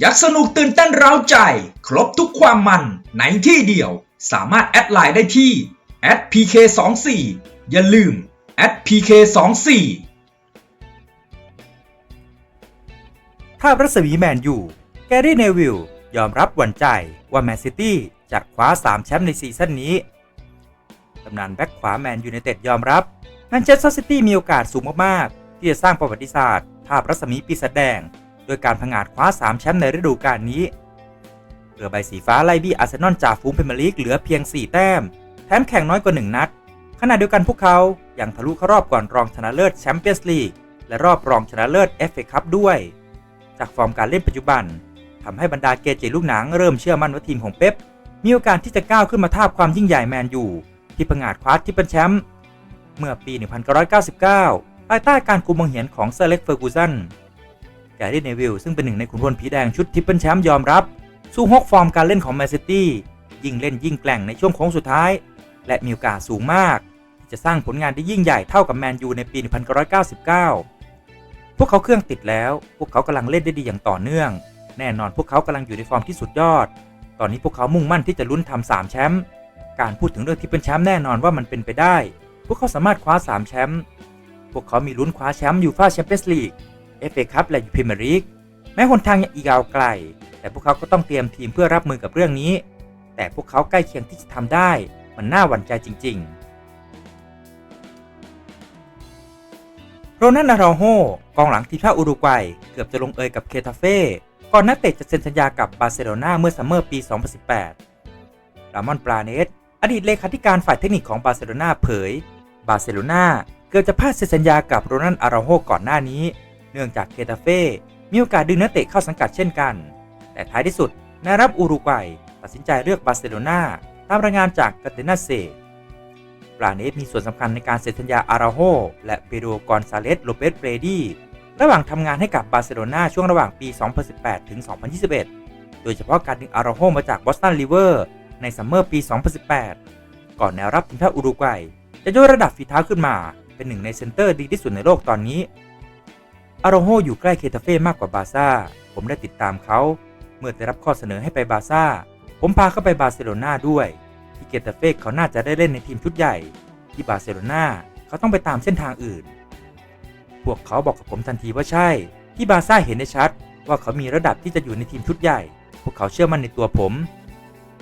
อยากสนุกตื่นเต้นเร้าใจ ครบทุกความมันในที่เดียว สามารถแอดไลน์ได้ที่ @pk24 อย่าลืม @pk24 ภารัศมีแมนยูแกรี่เนวิลยอมรับหวั่นใจว่าแมนซิตี้จะคว้า 3 แชมป์ในซีซั่นนี้ตำนานแบ็คขวาแมนยูไนเต็ดยอมรับแมนเชสเตอร์ซิตี้มีโอกาสสูงมาก ๆ ที่จะสร้างประวัติศาสตร์ภาพรัศมีปีศาจแดง โดยการผงอาดคว้า 3 แชมป์ในฤดูกาลนี้เรือใบสีฟ้าไล่บี้อาร์เซนอลจากฟูงเพรเมียร์ลีกเหลือเพียง 4 แต้ม แถมแข่งน้อยกว่า 1 นัด ขณะเดียวกันพวกเขายังทะลุเข้ารอบก่อนรองชนะเลิศแชมเปี้ยนส์ลีกและรอบรองชนะเลิศเอฟเอคัพด้วย จากฟอร์มการเล่นปัจจุบันทำให้บรรดาเกจิลูกหนังเริ่มเชื่อมั่นว่าทีมของเป๊ปมีโอกาสที่จะก้าวขึ้นมาทาบความยิ่งใหญ่แมนยูที่ประงาดคว้าที่เป็นแชมป์เมื่อปี 1999 ภายใต้การคุมบังเหียนของเซอร์เล็กเฟอร์กูสัน แกรี่เนวิลซึ่งเป็นหนึ่งในขุนพลผีแดงชุดทิปเปิลแชมป์ยอมรับ สู้ฮกฟอร์มการเล่นของแมนซิตี้ยิ่งเล่นยิ่งแกล่งในช่วงโค้งสุดท้าย และมีโอกาสสูงมาก ที่จะสร้างผลงานได้ยิ่งใหญ่เท่ากับแมนยูในปี 1999 พวกเขาเครื่องติดแล้ว พวกเขากำลังเล่นได้ดีอย่างต่อเนื่อง แน่นอนพวกเขากำลังอยู่ในฟอร์มที่สุดยอด ตอนนี้พวกเขามุ่งมั่นที่จะลุ้นทำสามแชมป์การพูดถึงเรื่องที่เป็นแชมป์แน่นอนว่ามันเป็นไปได้ พวกเขาสามารถคว้า3แชมป์พวกเขามีลุ้นคว้าแชมป์ยูฟ่าแชมเปี้ยนส์ลีก เอฟเอคัพและยูพรีเมียร์ลีกแม้หนทางยังอีกยาวไกล แต่พวกเขาก็ต้องเตรียมทีมเพื่อรับมือกับเรื่องนี้ แต่พวกเขาใกล้เคียงที่จะทำได้ มันน่าหวั่นใจจริง ๆ โรนัลนาราโฮกองหลังทีมชาติอุรุกวัย เกือบจะลงเอยกับเคทาเฟ่ก่อนนักเตะจะเซ็นสัญญากับบาร์เซโลนาเมื่อซัมเมอร์ปี 2018 รามอนปราเนส อดีตเลขาธิการฝ่ายเทคนิคของบาร์เซโลนาเผย บาร์เซโลนาเกือบจะพลาดเซ็นสัญญากับโรนัลอาราโฮก่อนหน้านี้ เนื่องจากเคตาเฟ่มีโอกาสดึงนักเตะเข้าสังกัดเช่นกัน แต่ท้ายที่สุดนายรับอุรุกวัยตัดสินใจเลือกบาร์เซโลนาตามรายงานจากกาเตนาเซปราเนสมีส่วนสำคัญในการเซ็นสัญญาอาราโฮและเปโดกอนซาเลสโลเปสเบรดีระหว่างทำงานให้กับบาร์เซโลนาช่วงระหว่างปี 2018 ถึง 2021 โดยเฉพาะการดึงอาราโฮมาจากบอสตันริเวอร์ในซัมเมอร์ปี 2018 ก่อนแนวรับทีมชาติอุรุกวัยจะยกระดับฝีเท้าขึ้นมา เป็นหนึ่งในเซนเตอร์ดีที่สุดในโลกตอนนี้ อารโฮอยู่ใกล้เคทาเฟ่มากกว่าบาซ่า ผมได้ติดตามเขา เมื่อได้รับข้อเสนอให้ไปบาซ่า ผมพาเขาไปบาร์เซโลนาด้วย ที่เกตาเฟ่เขาน่าจะได้เล่นในทีมชุดใหญ่ ที่บาร์เซโลนาเขาต้องไปตามเส้นทางอื่น พวกเขาบอกกับผมทันทีว่าใช่ ที่บาซ่าเห็นได้ชัด ว่าเขามีระดับที่จะอยู่ในทีมชุดใหญ่ พวกเขาเชื่อมั่นในตัวผม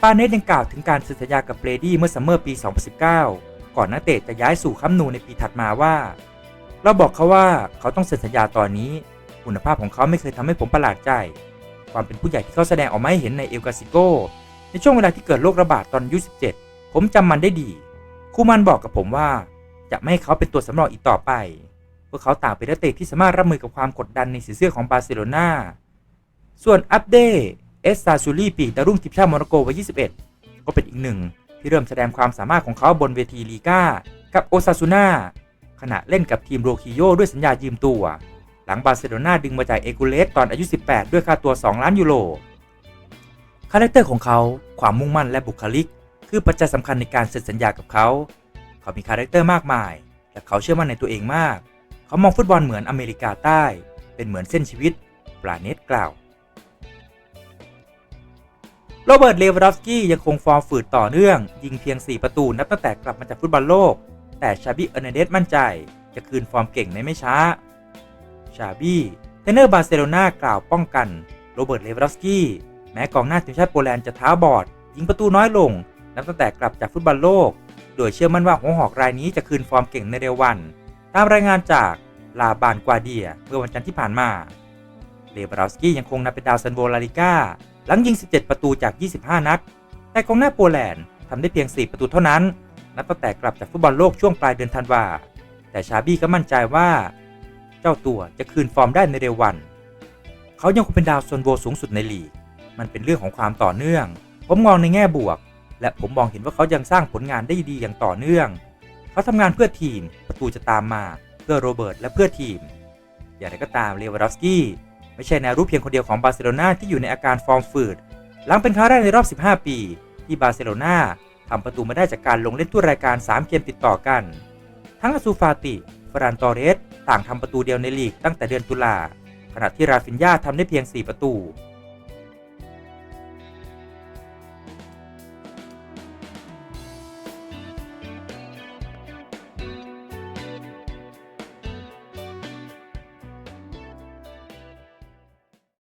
ปาเนสยังกล่าวถึงการเซ็นสัญญากับเบรดี้เมื่อซัมเมอร์ปี 2019 ก่อนนักเตะจะย้ายสู่คัมนูในปีถัดมาว่า เราบอกเขาว่าเขาต้องเซ็นสัญญาตอนนี้ คุณภาพของเขาไม่เคยทำให้ผมประหลาดใจ ความเป็นผู้ใหญ่ที่เขาแสดงออกมาให้เห็นในเอลกาซิโก ในช่วงเวลาที่เกิดโรคระบาดตอนอายุ17 ผมจำมันได้ดี คูมันบอกกับผมว่า จะไม่ให้เขาเป็นตัวสำรองอีกต่อไปพวกเขาต่างเป็นนักเตะที่สามารถรับมือกับความกดดันในสีเสื้อของบาร์เซโลนาส่วนอัปเดตเอสซาซูลีปีกดาวรุ่งทีมชาติโมร็อกโกวัย21 ก็เป็นอีกหนึ่งที่เริ่มแสดงความสามารถของเขาบนเวทีลีกากับโอซาซูนา ขณะเล่นกับทีมโรคิโยด้วยสัญญายืมตัว หลังบาร์เซโลนาดึงมาจากเอกูเลสตอนอายุ 18 ด้วยค่าตัว 2 ล้านยูโร คาแรคเตอร์ของเขาความมุ่งมั่นและบุคลิก คือปัจจัยสำคัญในการเซ็นสัญญากับเขา เขามีคาแรคเตอร์มากมาย และเขาเชื่อมั่นในตัวเองมาก เขามองฟุตบอลเหมือนอเมริกาใต้ เป็นเหมือนเส้นชีวิต ปราเนตกล่าวโรเบิร์ต เลวานดอฟสกี้ยังคงฟอร์มฝืดต่อเนื่อง ยิงเพียง 4 ประตูนับตั้งแต่กลับมาจากฟุตบอลโลก แต่ชาบิเอร์เนเดสมั่นใจ จะคืนฟอร์มเก่งในไม่ช้า ชาบี้เทนเนอร์บาร์เซโลนากล่าวป้องกันโรเบิร์ตเลวานดอฟสกี้แม้กองหน้าทีมชาติโปแลนด์จะเท้าบอดยิงประตูน้อยลง นับตั้งแต่กลับจากฟุตบอลโลก โดยเชื่อมั่นว่าหัวหอกรายนี้จะคืนฟอร์มเก่งในเร็ววัน ตามรายงานจากลาบานกวาเดียเมื่อวันจันทร์ที่ผ่านมา เลวานดอฟสกี้ยังคงนำเป็นดาวซันโวลาลิก้าหลังยิง 17 ประตูจาก 25 นัด แต่กองหน้าโปแลนด์ทำได้เพียง 4 ประตูเท่านั้น นับตั้งแต่กลับจากฟุตบอลโลกช่วงปลายเดือนธันวา แต่ชาบี้ก็มั่นใจว่า เจ้าตัวจะคืนฟอร์มได้ในเร็ววัน เขายังคงเป็นดาวซนโวสูงสุดในลีก มันเป็นเรื่องของความต่อเนื่อง ผมมองในแง่บวก และผมมองเห็นว่าเขายังสร้างผลงานได้ดีอย่างต่อเนื่อง เขาทำงานเพื่อทีม ประตูจะตามมา เพื่อโรเบิร์ตและเพื่อทีม อย่างไรก็ตามเลวานดอฟสกี้ไม่ใช่แนวรุกเพียงคนเดียวของบาร์เซโลนาที่อยู่ในอาการฟอร์มฝืด หลังเป็นครั้งแรกในรอบ 15 ปี ที่บาร์เซโลนา ทำประตูมาได้จากการลงเล่นทุกรายการ 3 เกมติดต่อกัน ทั้งอาซูฟาติฟรานตอเรส ต่างทำประตูเดียวในลีกตั้งแต่เดือนตุลาขณะที่ราฟินญาทำได้เพียง 4 ประตู